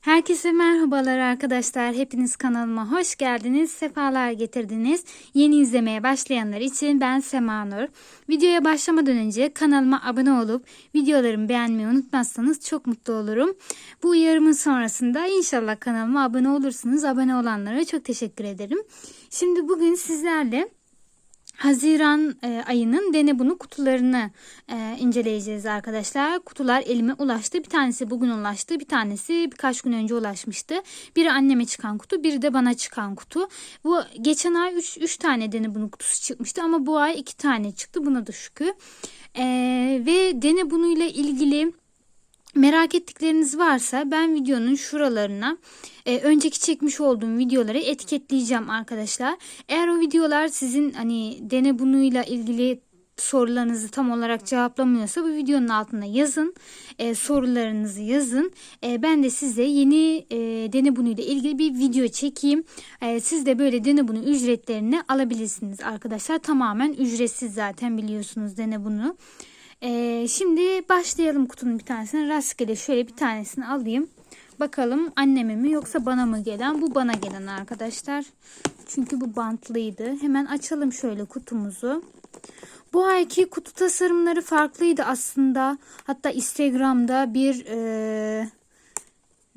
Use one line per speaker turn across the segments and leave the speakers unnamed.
Herkese merhabalar arkadaşlar. Hepiniz kanalıma hoş geldiniz. Sefalar getirdiniz. Yeni izlemeye başlayanlar için ben Sema Nur. Videoya başlamadan önce kanalıma abone olup videolarımı beğenmeyi unutmazsanız çok mutlu olurum. Bu uyarımın sonrasında inşallah kanalıma abone olursunuz. Abone olanlara çok teşekkür ederim. Şimdi bugün sizlerle Haziran e, ayının dene bunu kutularını e, inceleyeceğiz arkadaşlar. Kutular elime ulaştı. Bir tanesi bugün ulaştı. Bir tanesi birkaç gün önce ulaşmıştı. Biri anneme çıkan kutu, biri de bana çıkan kutu. Bu geçen ay 3 3 tane dene bunu kutusu çıkmıştı ama bu ay 2 tane çıktı. Buna da şükür. E, ve dene bunu ile ilgili Merak ettikleriniz varsa ben videonun şuralarına e, önceki çekmiş olduğum videoları etiketleyeceğim arkadaşlar. Eğer o videolar sizin hani dene bunuyla ilgili sorularınızı tam olarak cevaplamıyorsa bu videonun altına yazın. E, sorularınızı yazın. E, ben de size yeni e, dene bunuyla ilgili bir video çekeyim. E, siz de böyle dene bunu ücretlerini alabilirsiniz arkadaşlar. Tamamen ücretsiz zaten biliyorsunuz dene bunu. Ee, şimdi başlayalım kutunun bir tanesine. Rastgele şöyle bir tanesini alayım. Bakalım anneme mi yoksa bana mı gelen? Bu bana gelen arkadaşlar. Çünkü bu bantlıydı. Hemen açalım şöyle kutumuzu. Bu ayki kutu tasarımları farklıydı aslında. Hatta Instagram'da bir e,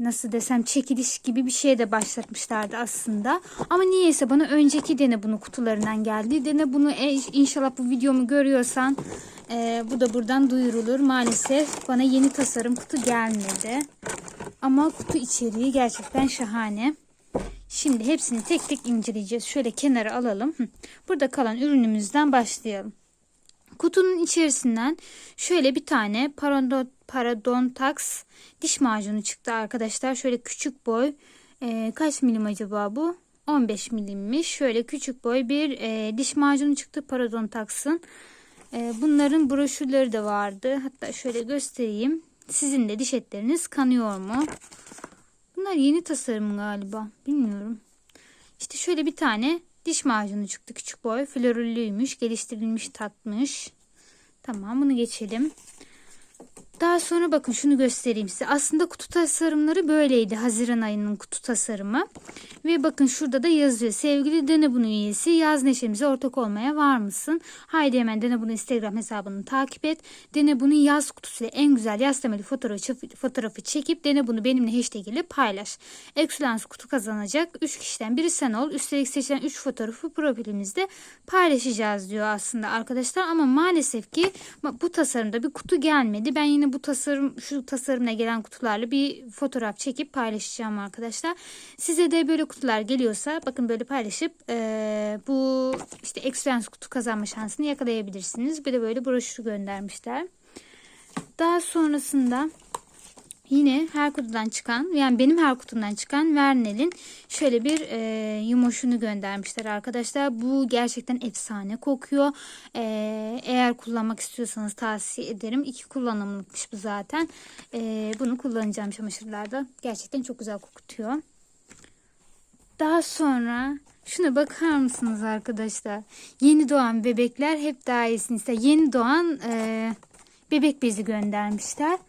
nasıl desem çekiliş gibi bir şey de başlatmışlardı aslında. Ama niyeyse bana önceki dene bunu kutularından geldi. Dene bunu e, inşallah bu videomu görüyorsan e, bu da buradan duyurulur. Maalesef bana yeni tasarım kutu gelmedi. Ama kutu içeriği gerçekten şahane. Şimdi hepsini tek tek inceleyeceğiz. Şöyle kenara alalım. Burada kalan ürünümüzden başlayalım. Kutunun içerisinden şöyle bir tane Parodontax diş macunu çıktı arkadaşlar. Şöyle küçük boy. E, kaç milim acaba bu? 15 milimmiş. Şöyle küçük boy bir e, diş macunu çıktı Parodontax'ın. E, bunların broşürleri de vardı. Hatta şöyle göstereyim. Sizin de diş etleriniz kanıyor mu? Bunlar yeni tasarım galiba. Bilmiyorum. İşte şöyle bir tane diş macunu çıktı. Küçük boy. Florüllüymüş. Geliştirilmiş tatmış. Tamam bunu geçelim. Daha sonra bakın şunu göstereyim size. Aslında kutu tasarımları böyleydi. Haziran ayının kutu tasarımı. Ve bakın şurada da yazıyor. Sevgili Dene Bunu üyesi yaz neşemize ortak olmaya var mısın? Haydi hemen Dene Bunu Instagram hesabını takip et. Dene Bunu yaz kutusuyla en güzel yaz temeli fotoğrafı, fotoğrafı çekip Dene Bunu benimle hashtag ile paylaş. Excellence kutu kazanacak. 3 kişiden biri sen ol. Üstelik seçilen 3 fotoğrafı profilimizde paylaşacağız diyor aslında arkadaşlar. Ama maalesef ki bu tasarımda bir kutu gelmedi. Ben yine bu tasarım şu tasarımla gelen kutularla bir fotoğraf çekip paylaşacağım arkadaşlar. Size de böyle kutular geliyorsa bakın böyle paylaşıp e, bu işte Excellence kutu kazanma şansını yakalayabilirsiniz. Bir de böyle broşür göndermişler. Daha sonrasında Yine her kutudan çıkan yani benim her kutumdan çıkan Vernel'in şöyle bir e, yumoşunu göndermişler arkadaşlar. Bu gerçekten efsane kokuyor. E, eğer kullanmak istiyorsanız tavsiye ederim. İki kullanımlıkmış bu zaten. E, bunu kullanacağım çamaşırlarda. Gerçekten çok güzel kokutuyor. Daha sonra şuna bakar mısınız arkadaşlar? Yeni doğan bebekler hep daha iyisini. Yeni doğan e, bebek bezi göndermişler.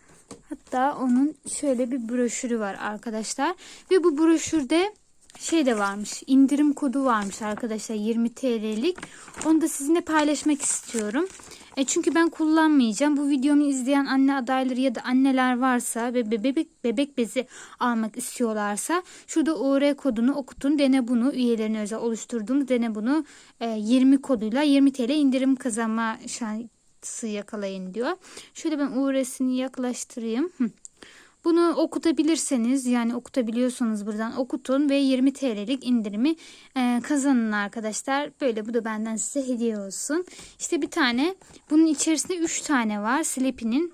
Hatta onun şöyle bir broşürü var arkadaşlar. Ve bu broşürde şey de varmış. indirim kodu varmış arkadaşlar 20 TL'lik. Onu da sizinle paylaşmak istiyorum. E çünkü ben kullanmayacağım. Bu videomu izleyen anne adayları ya da anneler varsa ve bebek bebek bezi almak istiyorlarsa şurada UR kodunu okutun. Dene bunu üyelerine özel oluşturduğum dene bunu e, 20 koduyla 20 TL indirim kazanma şansı yakalayın diyor. Şöyle ben UR'sini yaklaştırayım. Bunu okutabilirseniz yani okutabiliyorsanız buradan okutun ve 20 TL'lik indirimi e, kazanın arkadaşlar. Böyle bu da benden size hediye olsun. İşte bir tane bunun içerisinde 3 tane var. Sleepy'nin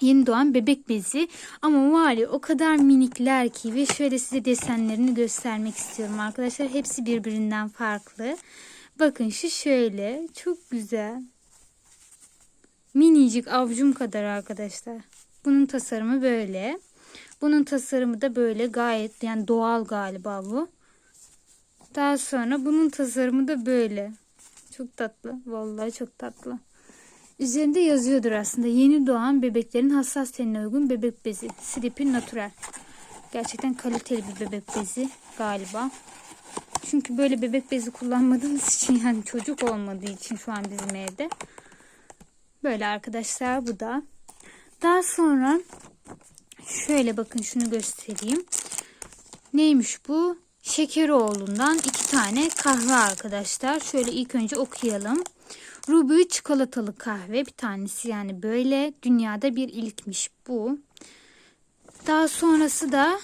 yeni doğan bebek bezi ama var ya o kadar minikler ki ve şöyle size desenlerini göstermek istiyorum arkadaşlar. Hepsi birbirinden farklı. Bakın şu şöyle çok güzel. Minicik avcum kadar arkadaşlar. Bunun tasarımı böyle. Bunun tasarımı da böyle gayet yani doğal galiba bu. Daha sonra bunun tasarımı da böyle. Çok tatlı. Vallahi çok tatlı. Üzerinde yazıyordur aslında. Yeni doğan bebeklerin hassas tenine uygun bebek bezi. Sleepy Natural. Gerçekten kaliteli bir bebek bezi galiba. Çünkü böyle bebek bezi kullanmadığımız için yani çocuk olmadığı için şu an bizim evde. Böyle arkadaşlar bu da. Daha sonra şöyle bakın şunu göstereyim. Neymiş bu? Şekeroğlu'ndan iki tane kahve arkadaşlar. Şöyle ilk önce okuyalım. Ruby çikolatalı kahve bir tanesi yani böyle dünyada bir ilkmiş bu. Daha sonrası da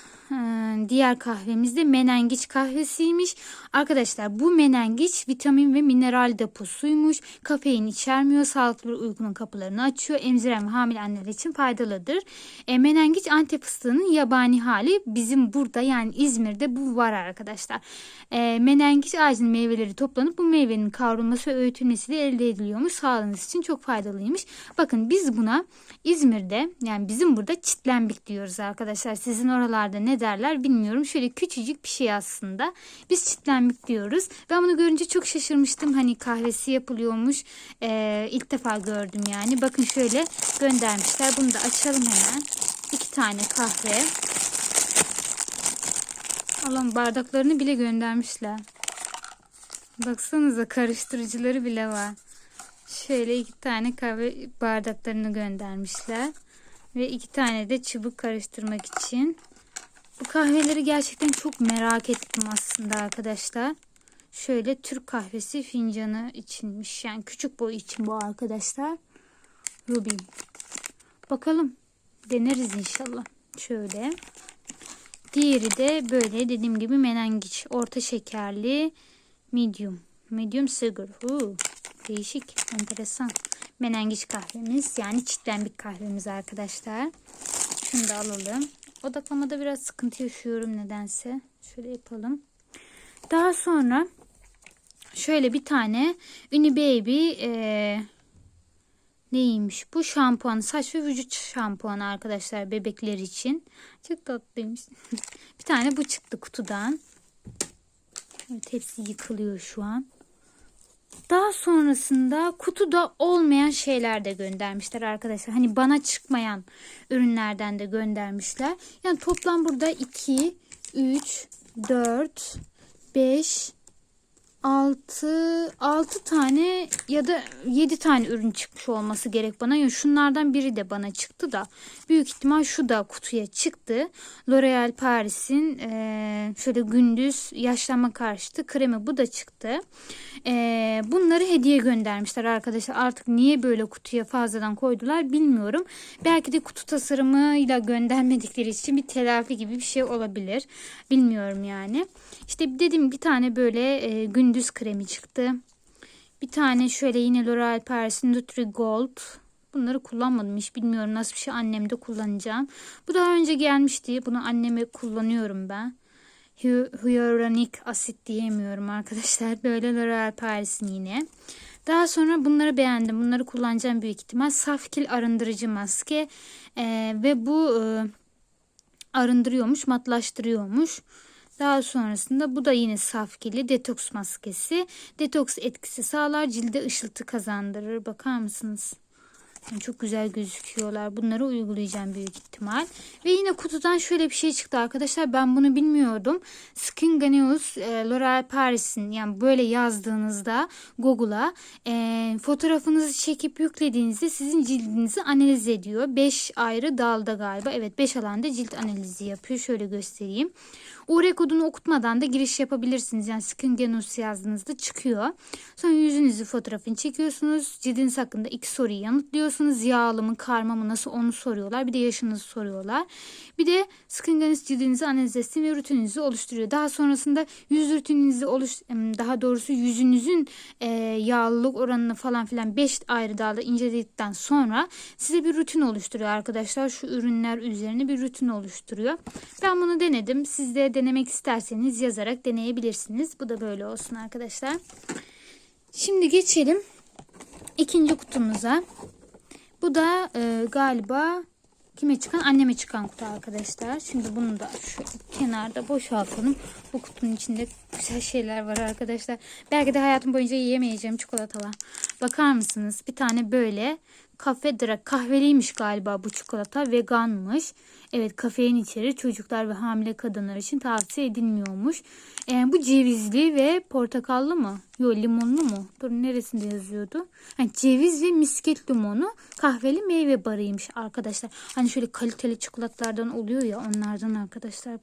diğer kahvemiz de menengiç kahvesiymiş. Arkadaşlar bu menengiç vitamin ve mineral deposuymuş. Kafein içermiyor. Sağlıklı bir uykunun kapılarını açıyor. Emziren ve hamile anneler için faydalıdır. E, menengiç antep fıstığının yabani hali bizim burada yani İzmir'de bu var arkadaşlar. E, menengiç ağacının meyveleri toplanıp bu meyvenin kavrulması ve öğütülmesiyle elde ediliyormuş. Sağlığınız için çok faydalıymış. Bakın biz buna İzmir'de yani bizim burada çitlenbik diyoruz arkadaşlar. Sizin oralarda ne derler bilmiyorum. Şöyle küçücük bir şey aslında. Biz çitlenbik diyoruz. Ben bunu görünce çok şaşırmıştım. Hani kahvesi yapılıyormuş. Ee, ilk defa gördüm yani. Bakın şöyle göndermişler. Bunu da açalım hemen. İki tane kahve. Allah'ım bardaklarını bile göndermişler. Baksanıza karıştırıcıları bile var. Şöyle iki tane kahve bardaklarını göndermişler. Ve iki tane de çubuk karıştırmak için. Bu kahveleri gerçekten çok merak ettim aslında arkadaşlar. Şöyle Türk kahvesi fincanı içinmiş. Yani küçük boy için bu arkadaşlar. Ruby. Bakalım. Deneriz inşallah. Şöyle. Diğeri de böyle dediğim gibi menengiç. Orta şekerli. Medium. Medium sugar. Huu. Değişik. Enteresan. Menengiç kahvemiz. Yani çitlenbik kahvemiz arkadaşlar. Şunu da alalım. Odaklamada biraz sıkıntı yaşıyorum nedense. Şöyle yapalım. Daha sonra şöyle bir tane Uni Baby e, neymiş bu şampuan saç ve vücut şampuanı arkadaşlar bebekler için. Çok tatlıymış. bir tane bu çıktı kutudan. Evet hepsi yıkılıyor şu an. Daha sonrasında kutuda olmayan şeyler de göndermişler arkadaşlar. Hani bana çıkmayan ürünlerden de göndermişler. Yani toplam burada 2, 3, 4, 5, 6, 6 tane ya da 7 tane ürün çıkmış olması gerek bana. Ya şunlardan biri de bana çıktı da büyük ihtimal şu da kutuya çıktı. L'Oreal Paris'in e, şöyle gündüz yaşlanma karşıtı kremi bu da çıktı. E, bunları hediye göndermişler arkadaşlar. Artık niye böyle kutuya fazladan koydular bilmiyorum. Belki de kutu tasarımıyla göndermedikleri için bir telafi gibi bir şey olabilir. Bilmiyorum yani. İşte dedim bir tane böyle e, gündüz kremi çıktı. Bir tane şöyle yine L'Oreal Paris'in Nutri Gold. Bunları kullanmadım hiç bilmiyorum nasıl bir şey annemde kullanacağım. Bu daha önce gelmişti. Bunu anneme kullanıyorum ben. Hy- Hyaluronik asit diyemiyorum arkadaşlar. Böyle L'Oreal Paris'in yine. Daha sonra bunları beğendim. Bunları kullanacağım büyük ihtimal. Safkil arındırıcı maske. Ee, ve bu e, arındırıyormuş, matlaştırıyormuş. Daha sonrasında bu da yine safkili detoks maskesi. Detoks etkisi sağlar, cilde ışıltı kazandırır. Bakar mısınız? Yani çok güzel gözüküyorlar. Bunları uygulayacağım büyük ihtimal. Ve yine kutudan şöyle bir şey çıktı arkadaşlar. Ben bunu bilmiyordum. Skin Ganeus e, L'Oreal Paris'in yani böyle yazdığınızda Google'a e, fotoğrafınızı çekip yüklediğinizde sizin cildinizi analiz ediyor. 5 ayrı dalda galiba. Evet 5 alanda cilt analizi yapıyor. Şöyle göstereyim. UR kodunu okutmadan da giriş yapabilirsiniz. Yani Skin Genus yazdığınızda çıkıyor. Sonra yüzünüzü fotoğrafını çekiyorsunuz. Cildiniz hakkında iki soruyu yanıtlıyorsunuz. Yağlı mı karma mı nasıl onu soruyorlar. Bir de yaşınızı soruyorlar. Bir de Skin Genus cildinizi analiz etsin ve rutininizi oluşturuyor. Daha sonrasında yüz rutininizi oluş daha doğrusu yüzünüzün e, yağlılık oranını falan filan 5 ayrı dalda inceledikten sonra size bir rutin oluşturuyor arkadaşlar. Şu ürünler üzerine bir rutin oluşturuyor. Ben bunu denedim. Siz de denemek isterseniz yazarak deneyebilirsiniz. Bu da böyle olsun arkadaşlar. Şimdi geçelim ikinci kutumuza. Bu da e, galiba kime çıkan? Anneme çıkan kutu arkadaşlar. Şimdi bunu da şu kenarda boşaltalım. Bu kutunun içinde güzel şeyler var arkadaşlar. Belki de hayatım boyunca yiyemeyeceğim çikolatalar. Bakar mısınız? Bir tane böyle kafedra kahveliymiş galiba bu çikolata. Veganmış. Evet kafein içerir. Çocuklar ve hamile kadınlar için tavsiye edilmiyormuş. Ee, bu cevizli ve portakallı mı? Yok limonlu mu? Dur neresinde yazıyordu? Yani ceviz ve misket limonu kahveli meyve barıymış arkadaşlar. Hani şöyle kaliteli çikolatalardan oluyor ya onlardan arkadaşlar.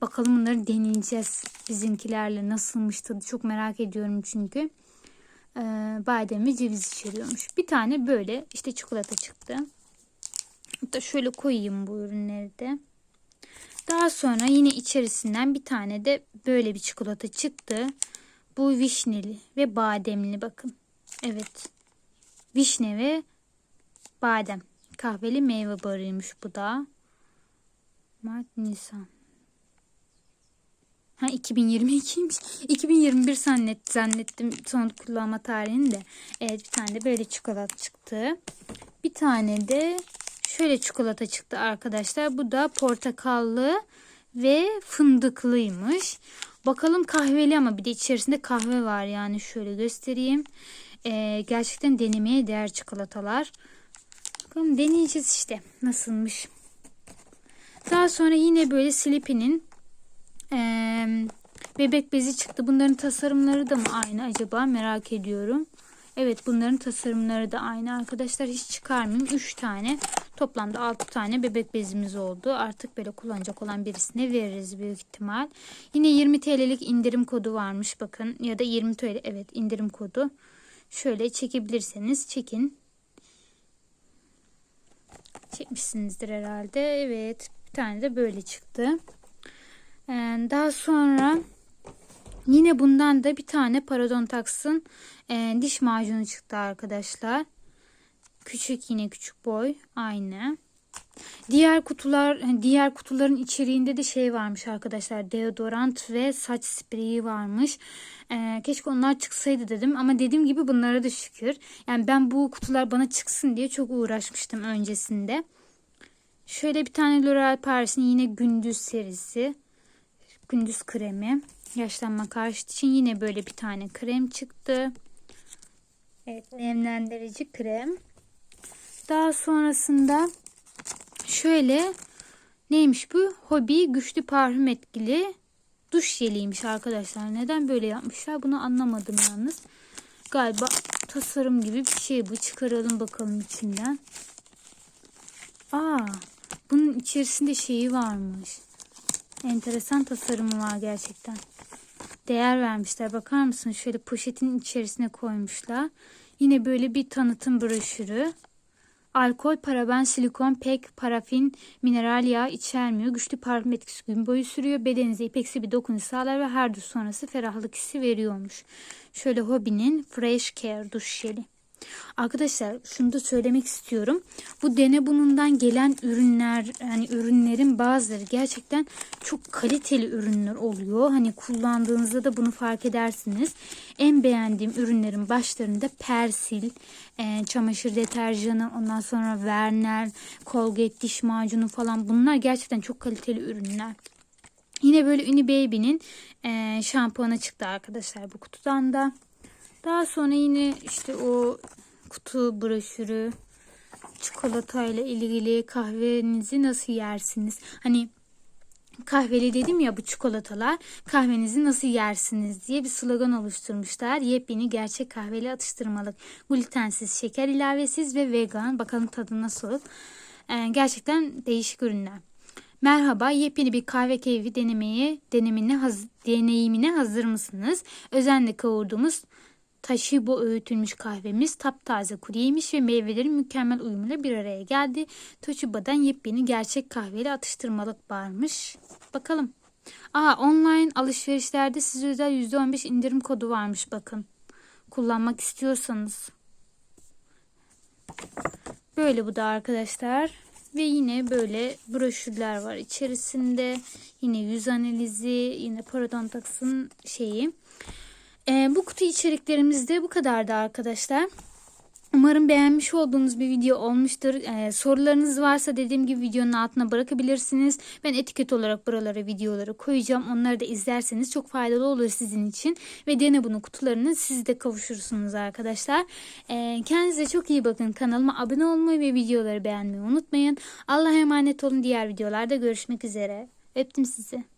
Bakalım bunları deneyeceğiz bizimkilerle nasılmış tadı çok merak ediyorum çünkü. Ee, badem ve ceviz içeriyormuş. Bir tane böyle işte çikolata çıktı. Hatta şöyle koyayım bu ürünleri de. Daha sonra yine içerisinden bir tane de böyle bir çikolata çıktı. Bu vişneli ve bademli bakın. Evet. Vişne ve badem. Kahveli meyve barıymış bu da. Mart, Nisan. Ha 2022'ymiş. 2021 zannet, zannettim son kullanma tarihini de. Evet bir tane de böyle çikolata çıktı. Bir tane de şöyle çikolata çıktı arkadaşlar. Bu da portakallı ve fındıklıymış. Bakalım kahveli ama bir de içerisinde kahve var yani şöyle göstereyim. Ee, gerçekten denemeye değer çikolatalar. Bakalım deneyeceğiz işte nasılmış. Daha sonra yine böyle Sleepy'nin ee, bebek bezi çıktı. Bunların tasarımları da mı aynı acaba merak ediyorum. Evet bunların tasarımları da aynı arkadaşlar. Hiç çıkarmayayım. 3 tane toplamda 6 tane bebek bezimiz oldu. Artık böyle kullanacak olan birisine veririz büyük ihtimal. Yine 20 TL'lik indirim kodu varmış bakın. Ya da 20 TL evet indirim kodu. Şöyle çekebilirseniz çekin. Çekmişsinizdir herhalde. Evet bir tane de böyle çıktı. Ee, daha sonra yine bundan da bir tane Parodontax'ın e, diş macunu çıktı arkadaşlar. Küçük yine küçük boy aynı. Diğer kutular hani diğer kutuların içeriğinde de şey varmış arkadaşlar. Deodorant ve saç spreyi varmış. Ee, keşke onlar çıksaydı dedim ama dediğim gibi bunlara da şükür. Yani ben bu kutular bana çıksın diye çok uğraşmıştım öncesinde. Şöyle bir tane L'Oreal Paris'in yine gündüz serisi gündüz kremi. Yaşlanma karşıt için yine böyle bir tane krem çıktı. Evet nemlendirici krem. Daha sonrasında şöyle neymiş bu? Hobi güçlü parfüm etkili duş jeliymiş arkadaşlar. Neden böyle yapmışlar bunu anlamadım yalnız. Galiba tasarım gibi bir şey bu. Çıkaralım bakalım içinden. Aa, bunun içerisinde şeyi varmış. Enteresan tasarımı var gerçekten. Değer vermişler. Bakar mısın? Şöyle poşetin içerisine koymuşlar. Yine böyle bir tanıtım broşürü. Alkol, paraben, silikon, pek, parafin, mineral yağ içermiyor. Güçlü parfüm etkisi gün boyu sürüyor. Bedeninize ipeksi bir dokunuş sağlar ve her duş sonrası ferahlık hissi veriyormuş. Şöyle Hobby'nin Fresh Care duş jeli. Arkadaşlar şunu da söylemek istiyorum. Bu dene bunundan gelen ürünler yani ürünlerin bazıları gerçekten çok kaliteli ürünler oluyor. Hani kullandığınızda da bunu fark edersiniz. En beğendiğim ürünlerin başlarında Persil, e, çamaşır deterjanı, ondan sonra Vernel, Colgate diş macunu falan bunlar gerçekten çok kaliteli ürünler. Yine böyle Uni Baby'nin e, şampuanı çıktı arkadaşlar bu kutudan da. Daha sonra yine işte o kutu broşürü çikolatayla ilgili kahvenizi nasıl yersiniz? Hani kahveli dedim ya bu çikolatalar kahvenizi nasıl yersiniz diye bir slogan oluşturmuşlar. Yepyeni gerçek kahveli atıştırmalık. Glutensiz, şeker ilavesiz ve vegan. Bakalım tadı nasıl? Ee, gerçekten değişik ürünler. Merhaba, yepyeni bir kahve keyfi denemeye, denemine haz, deneyimine hazır mısınız? Özenle kavurduğumuz Taşibo öğütülmüş kahvemiz taptaze kuru yemiş ve meyvelerin mükemmel uyumuyla bir araya geldi. Toshiba'dan yepyeni gerçek kahveli atıştırmalık varmış. Bakalım. Aa online alışverişlerde size özel %15 indirim kodu varmış bakın. Kullanmak istiyorsanız. Böyle bu da arkadaşlar. Ve yine böyle broşürler var içerisinde. Yine yüz analizi, yine Parodontax'ın şeyi. E, bu kutu içeriklerimiz de bu kadardı arkadaşlar. Umarım beğenmiş olduğunuz bir video olmuştur. Ee, sorularınız varsa dediğim gibi videonun altına bırakabilirsiniz. Ben etiket olarak buralara videoları koyacağım. Onları da izlerseniz çok faydalı olur sizin için. Ve dene bunu kutularını siz de kavuşursunuz arkadaşlar. Ee, kendinize çok iyi bakın. Kanalıma abone olmayı ve videoları beğenmeyi unutmayın. Allah'a emanet olun. Diğer videolarda görüşmek üzere. Öptüm sizi.